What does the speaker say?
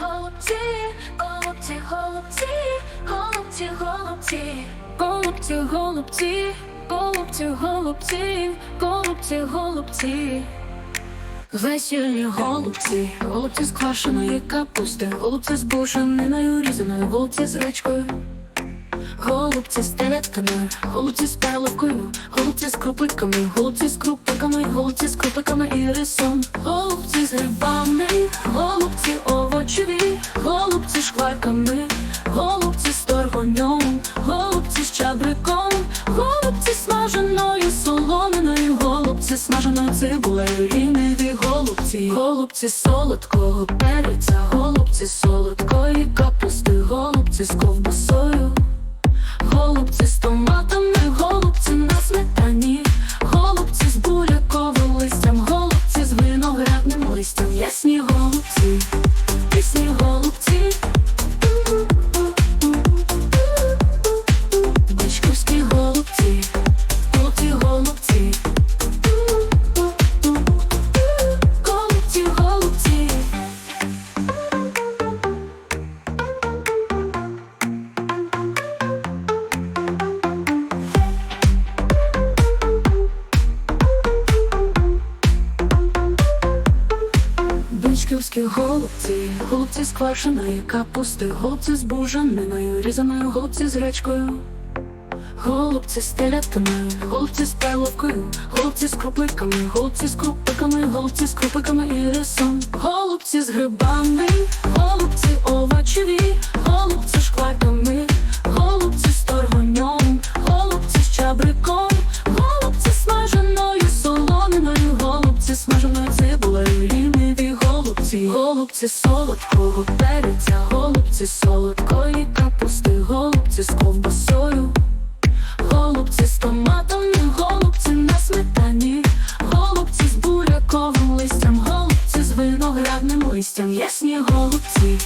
голубці, голубці, голубці, голубці, голубці, голубці, голубці, голубці, голубці, голубці, голубці. Весільні голубці, голубці з квашеної капусти, голубці з бушениною різаною, голубці з речкою. Голубці з телятками, голубці з перловкою, голубці з крупиками, голубці з крупиками, голубці з крупиками і рисом, голубці з грибами, з голубці з чабриком, голубці смаженою солоненою, голубці смаженою цибулею, ліниві голубці, голубці солодкого перця, голубці солодкої капусти, голубці з ковбасою. Бичківські голубці, голубці з квашеної капусти, голубці з бужениною, різаною, голубці з гречкою, голубці з телятками, голубці з перловкою, голубці з крупиками, голубці з крупиками, голубці з крупиками і рисом, голубці з грибами, голубці овочеві, голубці з шкварками, голубці з торгонем, голубці з чабриком, голубці смаженою соломиною, голубці смаженою голубці солодкого перця, голубці солодкої капусти, голубці з ковбасою, голубці з томатами, голубці на сметані, голубці з буряковим листям, голубці з виноградним листям, ясні голубці.